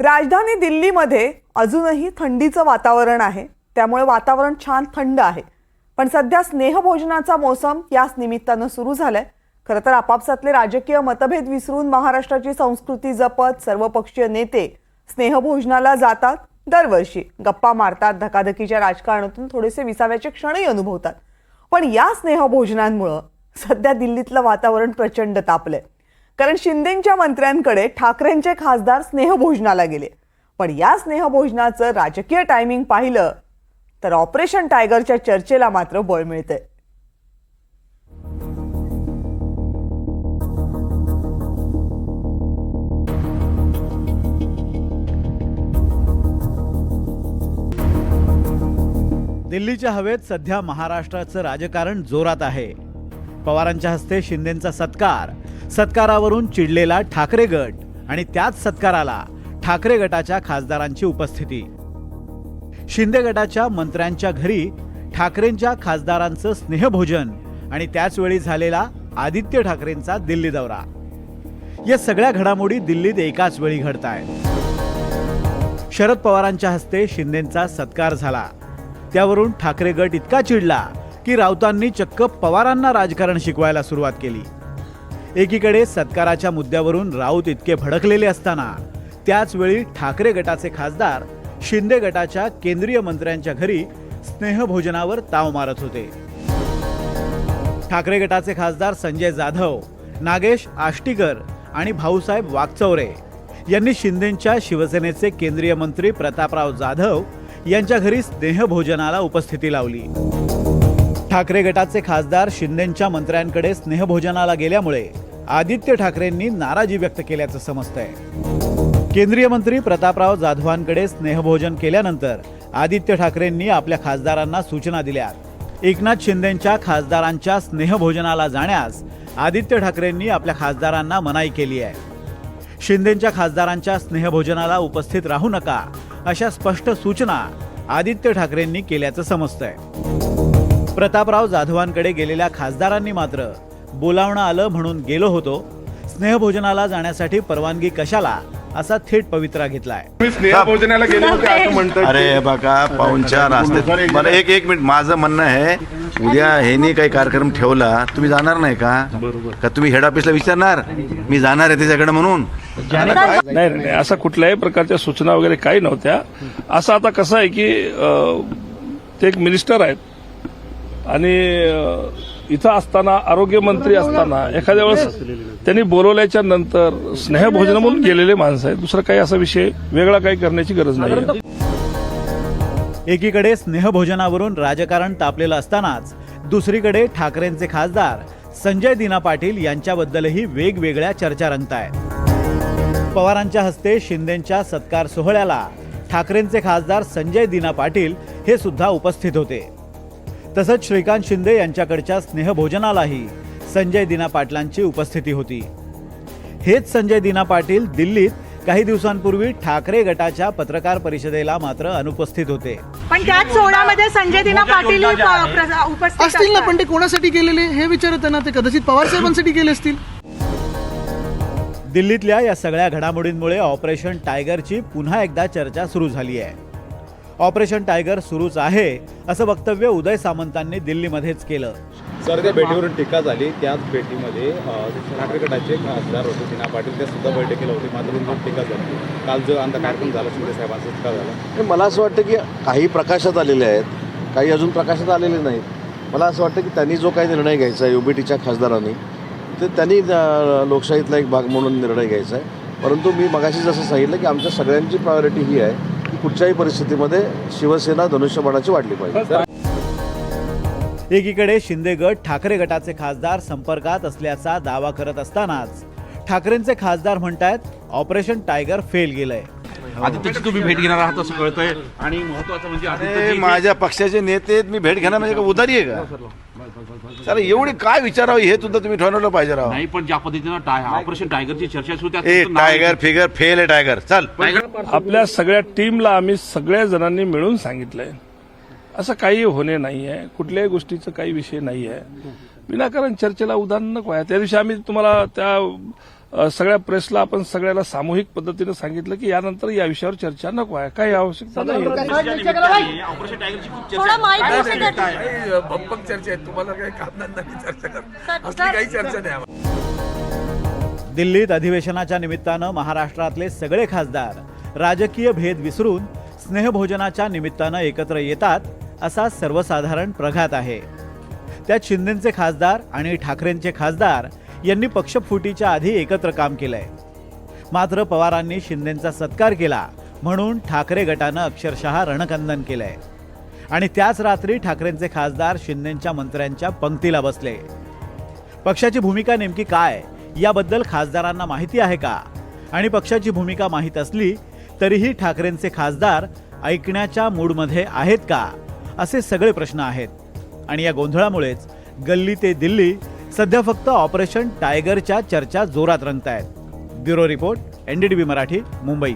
राजधानी दिल्लीमध्ये अजूनही थंडीचं वातावरण आहे. त्यामुळे वातावरण छान थंड आहे. पण सध्या स्नेहभोजनाचा मोसम याच निमित्तानं सुरू झालाय. खरं तर आपापसातले राजकीय मतभेद विसरून महाराष्ट्राची संस्कृती जपत सर्वपक्षीय नेते स्नेहभोजनाला जातात. दरवर्षी गप्पा मारतात धकाधकीच्या राजकारणातून थोडेसे विसाव्याचे क्षणही अनुभवतात. पण या स्नेहभोजनांमुळं सध्या दिल्लीतलं वातावरण प्रचंड तापलंय. कारण शिंदेंच्या मंत्र्यांकडे ठाकरेंचे खासदार स्नेहभोजनाला गेले. पण या स्नेहभोजनाचं राजकीय टायमिंग पाहिलं तर ऑपरेशन टायगरच्या चर्चेला मात्र बळ मिळतंय. दिल्लीच्या हवेत सध्या महाराष्ट्राचं राजकारण जोरात आहे. पवारांच्या हस्ते शिंदेंचा सत्कार सत्कारावरून चिडलेला ठाकरे गट आणि त्याच सत्काराला ठाकरे गटाच्या खासदारांची उपस्थिती. शिंदे गटाच्या मंत्र्यांच्या घरी ठाकरेंच्या खासदारांचं स्नेहभोजन आणि त्याचवेळी झालेला आदित्य ठाकरेंचा दिल्ली दौरा. या सगळ्या घडामोडी दिल्लीत एकाच वेळी घडत आहेत शरद पवारांच्या हस्ते शिंदेंचा सत्कार झाला. त्यावरून ठाकरे गट इतका चिडला की राऊतांनी चक्क पवारांना राजकारण शिकवायला सुरुवात केली. एकीकडे सत्काराच्या मुद्द्यावरून राऊत इतके भडकलेले असताना त्याचवेळी ठाकरे गटाचे खासदार शिंदे गटाच्या केंद्रीय मंत्र्यांच्या घरी स्नेहभोजनावर ताव मारत होते. ठाकरे गटाचे खासदार संजय जाधव नागेश आष्टीकर आणि भाऊसाहेब वागचौरे यांनी शिंदेंच्या शिवसेनेचे केंद्रीय मंत्री प्रतापराव जाधव यांच्या घरी स्नेहभोजनाला उपस्थिती लावली. ठाकरे गटाचे खासदार शिंदेंच्या मंत्र्यांकडे स्नेहभोजनाला गेल्यामुळे आदित्य ठाकरेंनी नाराजी व्यक्त केल्याचं समजतंय. केंद्रीय मंत्री प्रतापराव जाधवांकडे स्नेहभोजन केल्यानंतर आदित्य ठाकरेंनी आपल्या खासदारांना सूचना दिल्या. एकनाथ शिंदेंच्या खासदारांच्या स्नेहभोजनाला जाण्यास आदित्य ठाकरेंनी आपल्या खासदारांना मनाई केली आहे. शिंदेंच्या खासदारांच्या स्नेहभोजनाला उपस्थित राहू नका अशा स्पष्ट सूचना आदित्य ठाकरेंनी केल्याचं समजतंय. प्रतापराव जाधवांकडे गेलेल्या खासदारांनी मात्र बोलावणं आलं म्हणून गेलो होतो. स्नेहभोजनाला जाण्यासाठी परवानगी कशाला असा थेट पवित्रा घेतलाय. तुम्ही स्नेह भोजनाला गेले होते असं म्हणतात अरे बघा पाहुणच्या रास्ते बरं एक एक मिनिट. माझं म्हणणं आहे उद्या ह्यानी काही कार्यक्रम ठेवला तुम्ही जाणार नाही का? का तुम्ही हेड ऑफिसला विचारणार? मी जाणार आहे त्याच्याकडे म्हणून. नाही नाही असं कुठल्याही प्रकारच्या सूचना वगैरे काही नव्हत्या. असं आता कसं आहे की ते एक मिनिस्टर आहेत. आणि इथं असताना आरोग्यमंत्री असताना एखाद्या वेळेस त्यांनी बोलवल्याच्या नंतर स्नेहभोजन म्हणून गेलेले माणसं आहेत. दुसरा काही असा विषय वेगळा काही करण्याची गरज नाही एकीकडे स्नेहभोजनावरून राजकारण तापलेलं असतानाच दुसरीकडे ठाकरेंचे खासदार संजय दिना पाटील यांच्याबद्दलही वेगवेगळ्या चर्चा रंगतायत. पवारांच्या हस्ते शिंदेंच्या सत्कार सोहळ्याला ठाकरेंचे खासदार संजय दिना पाटील हे सुद्धा उपस्थित होते. तसंच श्रीकांत शिंदे यांच्याकडच्या स्नेहभोजनालाही संजय दिना पाटलांची उपस्थिती होती. हेच संजय दिना पाटील दिल्लीत काही दिवसांपूर्वी ठाकरे गटाच्या पत्रकार परिषदेला मात्र अनुपस्थित होते. पण त्याच सोहळ्यामध्ये संजय दिना पाटील असतील ना. पण ते कोणासाठी गेलेले हे विचारत ना ते कदाचित पवार साहेबांसाठी गेले असतील. दिल्लीतल्या या सगळ्या घडामोडींमुळे ऑपरेशन टायगरची पुन्हा एकदा चर्चा सुरू झाली आहे. ऑपरेशन टायगर सुरूच आहे असं वक्तव्य उदय सामंतांनी दिल्लीमध्येच केलं. सर त्या भेटीवरून टीका झाली. त्याच भेटीमध्ये ठाकरे गटाचे खासदार होते दिना पाटील. ते सुद्धा बैठकीला होते. मात्र त्यांच्यावर टीका झाली. काल जो अंत कार्यक्रम झाला शिंदे साहेबांचा टीका झाला. मला असं वाटतं की काही प्रकाशात आलेले आहेत काही अजून प्रकाशात आलेले नाहीत. मला असं वाटतं की त्यांनी जो काही निर्णय घ्यायचा आहे युबीटीच्या खासदारांनी ते त्यांनी लोकशाहीतला एक भाग म्हणून निर्णय घ्यायचा आहे. परंतु मी मगाशी जसं सांगितलं की आमच्या सगळ्यांची प्रायोरिटी ही आहे कुठच्याही परिस्थितीमध्ये शिवसेना धनुष्यबाणाची वाढली पाहिजे. एकीकडे शिंदे गट ठाकरे गटाचे खासदार संपर्कात असल्याचा दावा करत असतानाच ठाकरेंचे खासदार म्हणतायत ऑपरेशन टायगर फेल गेलंय. आदित्यची तुम्ही भेट घेणार आहात असं कळतंय. आणि महत्वाचं म्हणजे माझ्या पक्षाचे नेते मी भेट घेणार म्हणजे का उदारी आहे का? सर एवढी काय विचारावं हे सुद्धा तुम्ही ठरवलं पाहिजे राव. नाही पण ज्या पद्धतीनं ऑपरेशन टायगरची चर्चा सुरू टायगर फिगर फेल आहे टायगर. चल. टायगर आपल्या सगळ्या टीमला आम्ही सगळ्या जणांनी मिळून सांगितलंय. असं काही होणे नाही आहे कुठल्याही गोष्टीचं काही विषय नाही आहे विनाकारण चर्चेला उदाहरण नको आहे. त्या दिवशी आम्ही तुम्हाला त्या सगळ्या प्रेसला आपण सगळ्याला सामूहिक पद्धतीनं सांगितलं की यानंतर या विषयावर चर्चा नको आहे. काही आवश्यकता नाही. भप्पक चर्चा आहे. तुम्हाला काही चर्चा काही चर्चा नाही दिल्लीत अधिवेशनाच्या निमित्तानं महाराष्ट्रातले सगळे खासदार राजकीय भेद विसरून स्नेहभोजनाच्या निमित्तानं एकत्र येतात असा सर्वसाधारण प्रघात आहे. त्यात शिंदेचे खासदार आणि ठाकरेंचे खासदार यांनी पक्षफुटीच्या आधी एकत्र काम केलंय. मात्र पवारांनी शिंदेचा सत्कार केला म्हणून ठाकरे गटानं अक्षरशः रणकंदन केलंय. आणि त्याच रात्री ठाकरेंचे खासदार शिंदेच्या मंत्र्यांच्या पंक्तीला बसले. पक्षाची भूमिका नेमकी काय? याबद्दल खासदारांना माहिती आहे का? आणि पक्षाची भूमिका माहीत असली तरीही ठाकरेंचे खासदार ऐकण्याच्या मूडमध्ये आहेत का? असे सगळे प्रश्न आहेत. आणि या गोंधळामुळेच गल्ली ते दिल्ली सध्या फक्त ऑपरेशन टायगरच्या चर्चा जोरात रंगतायत. Bureau report NDTV Marathi Mumbai.